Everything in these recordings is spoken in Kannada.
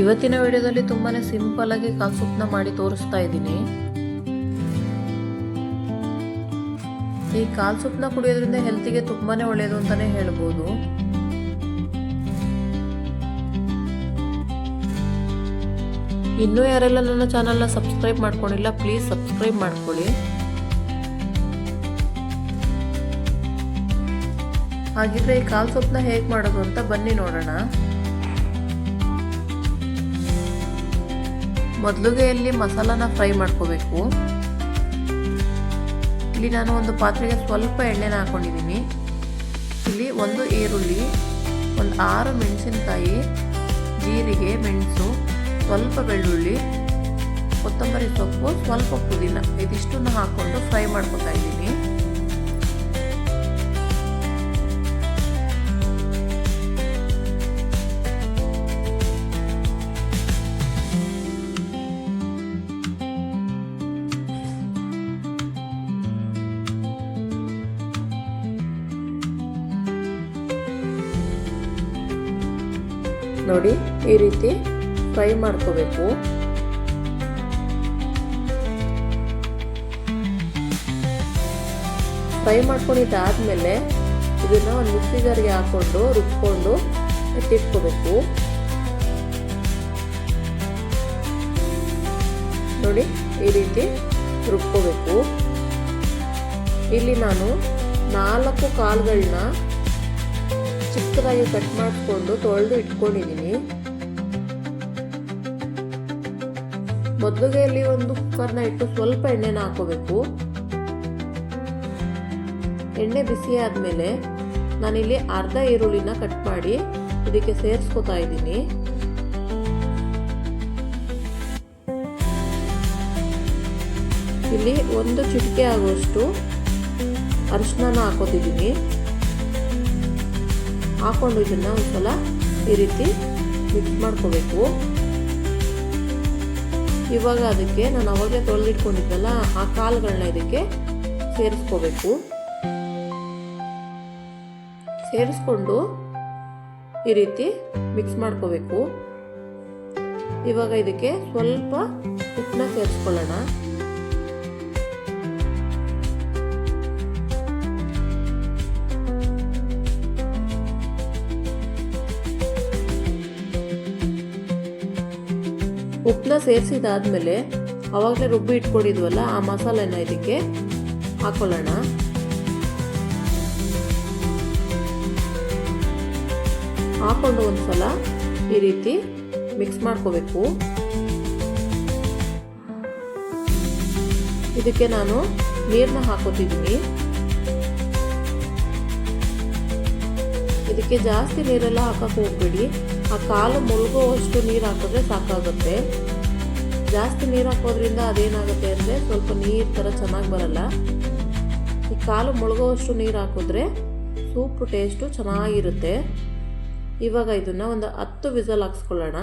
ಇವತ್ತಿನ ವಿಡಿಯೋದಲ್ಲಿ ತುಂಬಾ ಸಿಂಪಲ್ ಆಗಿ ಸೂಪ್ನ ಮಾಡಿ ತೋರಿಸ್ತಾ ಇದ್ದೀನಿ. ಈ ಕಾಲ್ ಸೊಪ್ಪನ್ನ ಕುಡಿಯೋದ್ರಿಂದ ಹೆಲ್ತಿಗೆ ತುಂಬಾನೇ ಒಳ್ಳೆಯದು ಅಂತಾನೆ ಹೇಳ್ಬೋದು. ಇನ್ನೂ ಯಾರೆಲ್ಲ ನನ್ನ ಚಾನಲ್ನ ಸಬ್ಸ್ಕ್ರೈಬ್ ಮಾಡ್ಕೊಂಡಿಲ್ಲ ಪ್ಲೀಸ್ ಸಬ್ಸ್ಕ್ರೈಬ್ ಮಾಡ್ಕೊಳ್ಳಿ. ಹಾಗಿದ್ರೆ ಈ ಕಾಲ್ ಸೊಪ್ಪನ್ನ ಹೇಗೆ ಮಾಡೋದು ಅಂತ ಬನ್ನಿ ನೋಡೋಣ. ಮೊದಲಿಗೆ ಇಲ್ಲಿ ಮಸಾಲಾನ ಫ್ರೈ ಮಾಡ್ಕೋಬೇಕು. ಇಲ್ಲಿ ನಾನು ಒಂದು ಪಾತ್ರೆಗೆ ಸ್ವಲ್ಪ ಎಣ್ಣೆನ ಹಾಕೊಂಡಿದ್ದೀನಿ. ಇಲ್ಲಿ ಒಂದು ಈರುಳ್ಳಿ, ಒಂದು ಆರು ಮೆಣಸಿನಕಾಯಿ, ಜೀರಿಗೆ, ಮೆಣಸು, ಸ್ವಲ್ಪ ಬೆಳ್ಳುಳ್ಳಿ, ಕೊತ್ತಂಬರಿ ಸೊಪ್ಪು, ಸ್ವಲ್ಪ ಪುದೀನ ಇದಿಷ್ಟನ್ನು ಹಾಕ್ಕೊಂಡು ಫ್ರೈ ಮಾಡ್ಕೊತಾ ಇದ್ದೀನಿ. ನೋಡಿ, ಈ ರೀತಿ ಫ್ರೈ ಮಾಡ್ಕೋಬೇಕು. ಫ್ರೈ ಮಾಡ್ಕೊಂಡಿದ್ದಾದ್ಮೇಲೆ ಇದನ್ನ ಒಂದು ಮಿಕ್ಸಿ ಹಾಕ್ಕೊಂಡು ಹಾಕೊಂಡು ರುಬ್ಕೊಂಡು ಎತ್ತಿಟ್ಕೋಬೇಕು ನೋಡಿ, ಈ ರೀತಿ ರುಬ್ಕೋಬೇಕು. ಇಲ್ಲಿ ನಾನು ನಾಲ್ಕು ಕಾಳುಗಳನ್ನ ಚಿಕ್ಕದಾಗಿ ಕಟ್ ಮಾಡಿಕೊಂಡು ತೊಳೆದು ಇಟ್ಕೊಂಡಿದ್ದೀನಿ ಮೊದಲಿಗೆಯಲ್ಲಿ ಒಂದು ಕುಕ್ಕರ್ನ ಇಟ್ಟು ಸ್ವಲ್ಪ ಎಣ್ಣೆನ ಹಾಕೋಬೇಕು ಎಣ್ಣೆ ಬಿಸಿ ಆದಮೇಲೆ ನಾನಿಲ್ಲಿ ಅರ್ಧ ಈರುಳ್ಳಿನ ಕಟ್ ಮಾಡಿ ಇದಕ್ಕೆ ಸೇರಿಸ್ಕೊತಾ ಇದ್ದೀನಿ. ಇಲ್ಲಿ ಒಂದು ಚಿಟಿಕೆ ಆಗುವಷ್ಟು ಅರಿಶಿನ ಹಾಕೋತಿದ್ದೀನಿ ಹಾಕೊಂಡು ಇದನ್ನ ಒಂದ್ಸಲ ಈ ರೀತಿ ಮಿಕ್ಸ್ ಮಾಡ್ಕೋಬೇಕು. ಇವಾಗ ಅದಕ್ಕೆ ನಾನು ಅವಾಗಲೇ ತೊಳೆದಿಟ್ಕೊಂಡಿದ್ದಲ್ಲ ಆ ಕಾಳುಗಳನ್ನ ಇದಕ್ಕೆ ಸೇರಿಸ್ಕೋಬೇಕು. ಸೇರಿಸ್ಕೊಂಡು ಈ ರೀತಿ ಮಿಕ್ಸ್ ಮಾಡ್ಕೋಬೇಕು. ಇವಾಗ ಇದಕ್ಕೆ ಸ್ವಲ್ಪ ಉಪ್ಪನ್ನ ಸೇರಿಸ್ಕೊಳ್ಳೋಣ. ಉಪ್ಪನ್ನ ಸೇರಿಸಿದಾದ್ಮೇಲೆ ಅವಾಗಲೇ ರುಬ್ಬಿ ಇಟ್ಕೊಂಡಿದ್ವಲ್ಲ, ಆ ಮಸಾಲೆನ ಇದಕ್ಕೆ ಹಾಕೊಳ್ಳೋಣ. ಹಾಕೊಂಡು ಒಂದ್ಸಲ ಈ ರೀತಿ ಮಿಕ್ಸ್ ಮಾಡ್ಕೋಬೇಕು. ಇದಕ್ಕೆ ನಾನು ನೀರನ್ನ ಹಾಕೋತಿದ್ದೀನಿ. ಇದಕ್ಕೆ ಜಾಸ್ತಿ ನೀರೆಲ್ಲ ಹಾಕಕ್ಕೆ ಹೋಗ್ಬೇಡಿ. ಆ ಕಾಲು ಮುಳುಗುವಷ್ಟು ನೀರು ಹಾಕಿದ್ರೆ ಸಾಕಾಗುತ್ತೆ. ಜಾಸ್ತಿ ನೀರು ಹಾಕೋದ್ರಿಂದ ಅದೇನಾಗುತ್ತೆ ಅಂದರೆ ಸ್ವಲ್ಪ ನೀರು ಥರ ಚೆನ್ನಾಗಿ ಬರಲ್ಲ. ಈ ಕಾಲು ಮುಳುಗುವಷ್ಟು ನೀರು ಹಾಕಿದ್ರೆ ಸೂಪ್ ಟೇಸ್ಟು ಚೆನ್ನಾಗಿರುತ್ತೆ. ಇವಾಗ ಇದನ್ನು ಒಂದು ಹತ್ತು ವಿಸಲ್ ಹಾಕ್ಸ್ಕೊಳ್ಳೋಣ.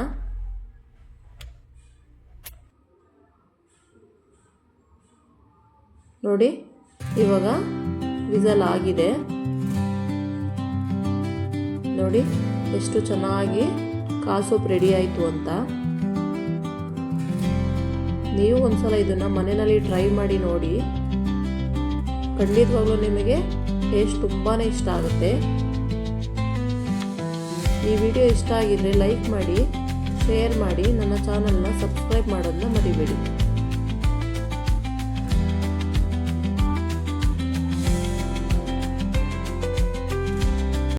ನೋಡಿ, ಇವಾಗ ವಿಸಲ್ ಆಗಿದೆ. ನೋಡಿ ಎಷ್ಟು ಚೆನ್ನಾಗಿ ಕಾಸೋಪ್ ರೆಡಿ ಆಯಿತು ಅಂತ. ನೀವು ಒಂದ್ಸಲ ಇದನ್ನು ಮನೆಯಲ್ಲಿ ಟ್ರೈ ಮಾಡಿ ನೋಡಿ. ಖಂಡಿತವಾಗ್ಲೂ ನಿಮಗೆ ಟೇಸ್ಟ್ ತುಂಬಾ ಇಷ್ಟ ಆಗುತ್ತೆ. ಈ ವಿಡಿಯೋ ಇಷ್ಟ ಆಗಿದ್ರೆ ಲೈಕ್ ಮಾಡಿ ಶೇರ್ ಮಾಡಿ, ನನ್ನ ಚಾನಲ್ನ ಸಬ್ಸ್ಕ್ರೈಬ್ ಮಾಡೋದನ್ನ ಮರಿಬೇಡಿ.